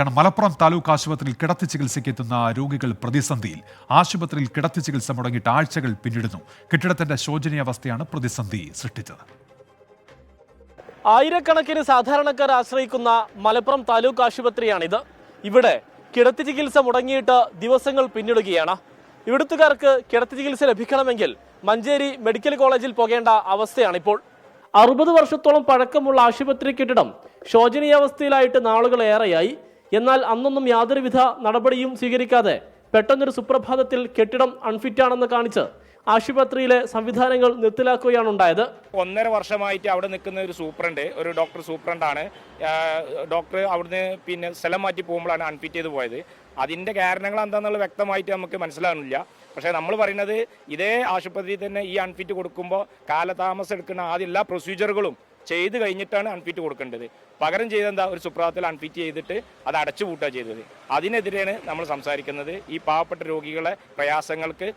കാരണം മലപ്പുറം താലൂക്ക് ആശുപത്രിയിൽ കിടത്തി ചികിത്സയ്ക്ക് എത്തുന്ന രോഗികൾ പ്രതിസന്ധിയിൽ. ആശുപത്രിയിൽ കിടത്തി ചികിത്സ മുടങ്ങിയിട്ട് ആഴ്ചകൾ പിന്നിടുന്നു. കെട്ടിടത്തിന്റെ ശോചനീയാവസ്ഥയാണ് പ്രതിസന്ധി സൃഷ്ടിച്ചത്. ആയിരക്കണക്കിന് സാധാരണക്കാർ ആശ്രയിക്കുന്ന മലപ്പുറം താലൂക്ക് ആശുപത്രിയാണിത്. ഇവിടെ കിടത്തി ചികിത്സ മുടങ്ങിയിട്ട് ദിവസങ്ങൾ പിന്നിടുകയാണ്. ഇവിടുത്തുകാർക്ക് കിടത്തി ചികിത്സ ലഭിക്കണമെങ്കിൽ മഞ്ചേരി മെഡിക്കൽ കോളേജിൽ പോകേണ്ട അവസ്ഥയാണിപ്പോൾ. അറുപത് വർഷത്തോളം പഴക്കമുള്ള ആശുപത്രി കെട്ടിടം ശോചനീയാവസ്ഥയിലായിട്ട് നാളുകൾ ഏറെയായി എന്നാൽ അന്നൊന്നും യാതൊരുവിധ നടപടിയും സ്വീകരിക്കാതെ പെട്ടെന്നൊരു സുപ്രഭാതത്തിൽ കെട്ടിടം അൺഫിറ്റാണെന്ന് കാണിച്ച് ആശുപത്രിയിലെ സംവിധാനങ്ങൾ നിർത്തലാക്കുകയാണ് ഉണ്ടായത് ഒന്നര വർഷമായിട്ട് അവിടെ നിൽക്കുന്ന ഒരു സൂപ്രണ്ട് ഒരു ഡോക്ടർ സൂപ്രണ്ടാണ്. ഡോക്ടർ അവിടുന്ന് പിന്നെ സ്ഥലം മാറ്റി പോകുമ്പോഴാണ് അൺഫിറ്റ് ചെയ്ത് പോയത്. അതിന്റെ കാരണങ്ങൾ എന്താണെന്നുള്ളത് വ്യക്തമായിട്ട് നമുക്ക് മനസ്സിലാകുന്നില്ല പക്ഷേ നമ്മൾ പറയുന്നത് ഇതേ ആശുപത്രിയിൽ തന്നെ ഈ അൺഫിറ്റ് കൊടുക്കുമ്പോൾ കാലതാമസം എടുക്കുന്ന ആദ്യ എല്ലാ പ്രൊസീജിയറുകളും ചെയ്ത് കഴിഞ്ഞിട്ടാണ് അൺഫിറ്റ് കൊടുക്കേണ്ടത്. പകരം ചെയ്തെന്താ? ഒരു സുപ്രഭാതത്തിൽ അൺഫിറ്റ് ചെയ്തിട്ട് അത് അടച്ചു പൂട്ടുക ചെയ്തത്. അതിനെതിരെയാണ് നമ്മൾ സംസാരിക്കുന്നത്. ഈ പാവപ്പെട്ട രോഗികളെ പ്രയാസങ്ങൾക്ക്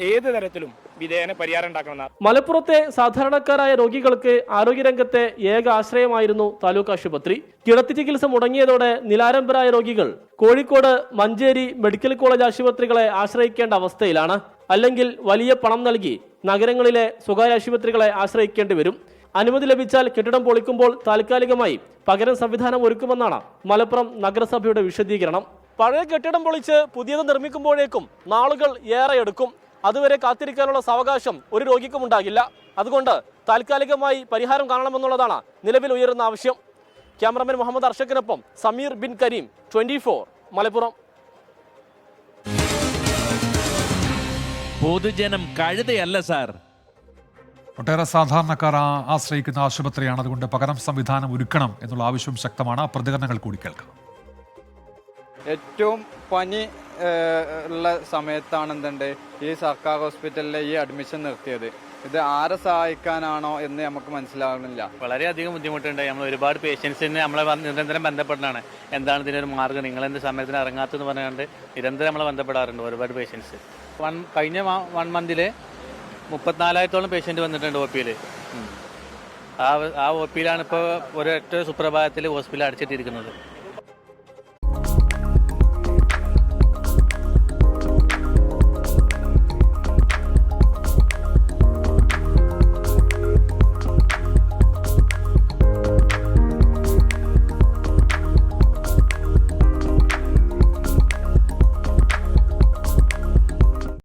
ഏത് തരത്തിലും വിധേയന പരിഹാരം ഉണ്ടാക്കണം മലപ്പുറത്തെ സാധാരണക്കാരായ രോഗികൾക്ക് ആരോഗ്യരംഗത്തെ ഏക ആശ്രയമായിരുന്നു താലൂക്ക് ആശുപത്രി. കിടത്തി ചികിത്സ മുടങ്ങിയതോടെ നിലാരംബരായ രോഗികൾ കോഴിക്കോട് മഞ്ചേരി മെഡിക്കൽ കോളേജ് ആശുപത്രികളെ ആശ്രയിക്കേണ്ട അവസ്ഥയിലാണ്. അല്ലെങ്കിൽ വലിയ പണം നൽകി നഗരങ്ങളിലെ സ്വകാര്യ ആശുപത്രികളെ ആശ്രയിക്കേണ്ടി വരും. അനുമതി ലഭിച്ചാൽ കെട്ടിടം പൊളിക്കുമ്പോൾ താൽക്കാലികമായി പകരം സംവിധാനം ഒരുക്കുമെന്നാണ് മലപ്പുറം നഗരസഭയുടെ വിശദീകരണം. പഴയ കെട്ടിടം പൊളിച്ച് പുതിയത് നിർമ്മിക്കുമ്പോഴേക്കും നാളുകൾ ഏറെ എടുക്കും. അതുവരെ കാത്തിരിക്കാനുള്ള സാവകാശം ഒരു രോഗിക്കും ഉണ്ടാകില്ല. അതുകൊണ്ട് താൽക്കാലികമായി പരിഹാരം കാണണമെന്നുള്ളതാണ് നിലവിൽ ഉയരുന്ന ആവശ്യം. ക്യാമറമാൻ മുഹമ്മദ് അർഷക്കിനൊപ്പം സമീർ ബിൻ കരീം ട്വന്റി മലപ്പുറം. പൊതുജനം കഴുതയല്ല സാർ. ഒട്ടേറെ സാധാരണക്കാർ ആ- ആശ്രയിക്കുന്ന ആശുപത്രിയാണ്. അതുകൊണ്ട് പകരം സംവിധാനം ഒരുക്കണം എന്നുള്ള ആവശ്യം ശക്തമാണ്. ആ പ്രതികരണങ്ങൾ കൂടി കേൾക്കാം. ഏറ്റവും പനി ഉള്ള സമയത്താണ് എന്തുണ്ട്? ഈ സർക്കാർ ഹോസ്പിറ്റലിലെ ഈ അഡ്മിഷൻ നിർത്തിയത്. ഇത് ആരെ സഹായിക്കാനാണോ എന്ന് നമുക്ക് മനസ്സിലാകുന്നില്ല വളരെയധികം ബുദ്ധിമുട്ടുണ്ട് നമ്മൾ ഒരുപാട് പേഷ്യൻസിനെ നമ്മളെ നിരന്തരം ബന്ധപ്പെടുന്നതാണ് എന്താണ് ഇതിനൊരു മാർഗം നിങ്ങൾ എന്ത് സമയത്തിന് ഇറങ്ങാത്തെന്ന് പറഞ്ഞുകൊണ്ട് നിരന്തരം നമ്മളെ ബന്ധപ്പെടാറുണ്ട് ഒരുപാട് പേഷ്യൻസ്. വൺ കഴിഞ്ഞ വൺ മന്തിൽ മുപ്പത്തിനാലായിരത്തോളം പേഷ്യന്റ് വന്നിട്ടുണ്ട് ഒ പിയിൽ ആ ആ ഒ പിയിലാണ് ഇപ്പോൾ ഒരൊറ്റ സുപ്രഭാതത്തിൽ ഹോസ്പിറ്റൽ അടച്ചിട്ടിരിക്കുന്നത്.